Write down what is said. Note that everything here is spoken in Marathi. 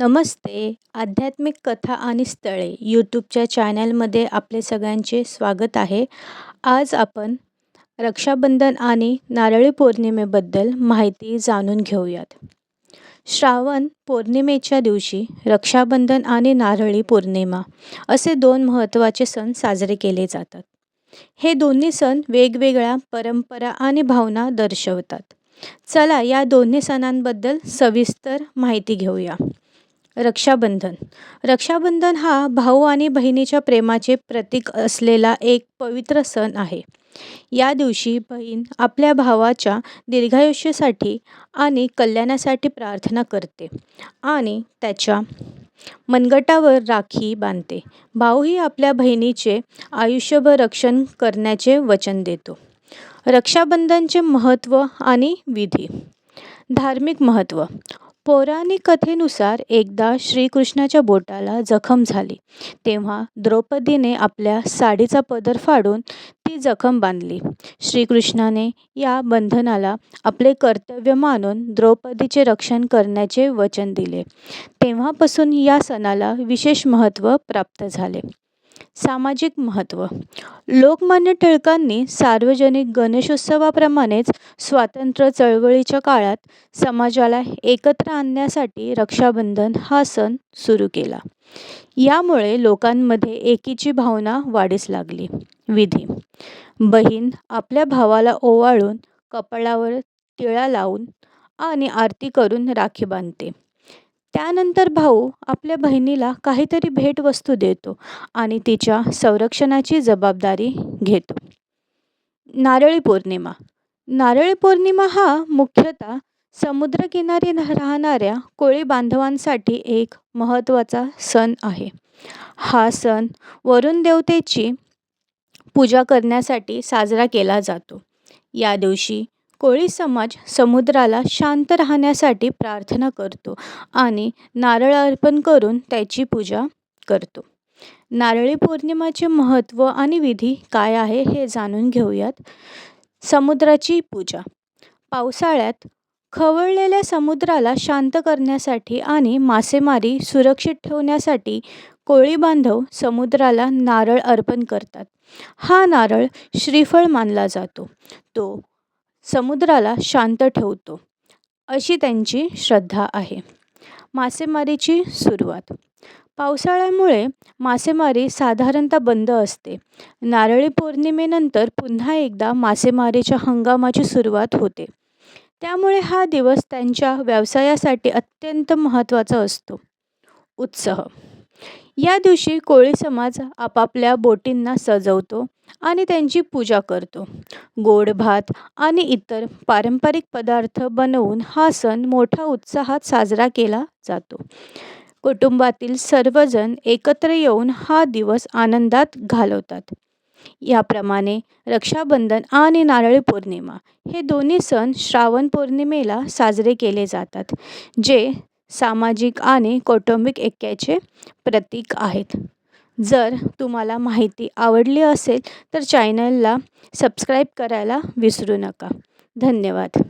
नमस्ते. आध्यात्मिक कथा आणि स्थळे यूट्यूबच्या चॅनलमध्ये आपले सगळ्यांचे स्वागत आहे. आज आपण रक्षाबंधन आणि नारळी पौर्णिमेबद्दल माहिती जाणून घेऊयात. श्रावण पौर्णिमेच्या दिवशी रक्षाबंधन आणि नारळी पौर्णिमा असे दोन महत्त्वाचे सण साजरे केले जातात. हे दोन्ही सण वेगवेगळ्या परंपरा आणि भावना दर्शवतात. चला या दोन्ही सणांबद्दल सविस्तर माहिती घेऊया. रक्षाबंधन. रक्षाबंधन हा भाऊ आणि बहिणीच्या प्रेमाचे प्रतीक असलेला एक पवित्र सण आहे. या दिवशी बहीण आपल्या भावाच्या दीर्घायुष्यासाठी आणि कल्याणासाठी प्रार्थना करते आणि त्याच्या मनगटावर राखी बांधते. भाऊही आपल्या बहिणीचे आयुष्यभर रक्षण करण्याचे वचन देतो. रक्षाबंधनचे महत्त्व आणि विधी. धार्मिक महत्त्व. पौराणिक कथेनुसार एकदा श्रीकृष्णाच्या बोटाला जखम झाली. तेव्हा द्रौपदीने आपल्या साडीचा पदर फाडून ती जखम बांधली. श्रीकृष्णाने या बंधनाला आपले कर्तव्य मानून द्रौपदीचे रक्षण करण्याचे वचन दिले. तेव्हापासून या सणाला विशेष महत्त्व प्राप्त झाले. सामाजिक महत्त्व. लोकमान्य टिळकांनी सार्वजनिक गणेशोत्सवाप्रमाणेच स्वातंत्र्य चळवळीच्या काळात समाजाला एकत्र आणण्यासाठी रक्षाबंधन हा सण सुरू केला. यामुळे लोकांमध्ये एकीची भावना वाढीस लागली. विधी. बहीण आपल्या भावाला ओवाळून कपाळावर टिळा लावून आणि आरती करून राखी बांधते. त्यानंतर भाऊ आपल्या बहिणीला काहीतरी भेटवस्तू देतो आणि तिच्या संरक्षणाची जबाबदारी घेतो. नारळी पौर्णिमा. नारळी पौर्णिमा हा मुख्यतः समुद्रकिनारी राहणाऱ्या कोळी बांधवांसाठी एक महत्त्वाचा सण आहे. हा सण वरुण देवतेची पूजा करण्यासाठी साजरा केला जातो. या दिवशी कोळी समाज समुद्राला शांत राहण्यासाठी प्रार्थना करतो आणि नारळ अर्पण करून त्याची पूजा करतो. नारळी पौर्णिमाचे महत्त्व आणि विधी काय आहे हे जाणून घेऊयात. समुद्राची पूजा. पावसाळ्यात खवळलेल्या समुद्राला शांत करण्यासाठी आणि मासेमारी सुरक्षित ठेवण्यासाठी कोळी बांधव समुद्राला नारळ अर्पण करतात. हा नारळ श्रीफळ मानला जातो. तो समुद्राला शांत ठेवतो अशी त्यांची श्रद्धा आहे. मासेमारीची सुरुवात. पावसाळ्यामुळे मासेमारी साधारणतः बंद असते. नारळी पौर्णिमेनंतर पुन्हा एकदा मासेमारीच्या हंगामाची सुरुवात होते. त्यामुळे हा दिवस त्यांच्या व्यवसायासाठी अत्यंत महत्त्वाचा असतो. उत्सव या दिवशी कोळी समाज आपापल्या बोटींना सजवतो आणि त्यांची पूजा करतो. गोड भात आणि इतर पारंपरिक पदार्थ बनवून हा सण मोठ्या उत्साहात साजरा केला जातो. कुटुंबातील सर्वजण एकत्र येऊन हा दिवस आनंदात घालवतात. याप्रमाणे रक्षाबंधन आणि नारळी पौर्णिमा हे दोन्ही सण श्रावण पौर्णिमेला साजरे केले जातात जे सामाजिक आणि कौटुंबिक ऐक्याचे प्रतीक आहेत. जर तुम्हाला माहिती आवडली असेल तर चॅनलला सबस्क्राईब करायला विसरू नका. धन्यवाद.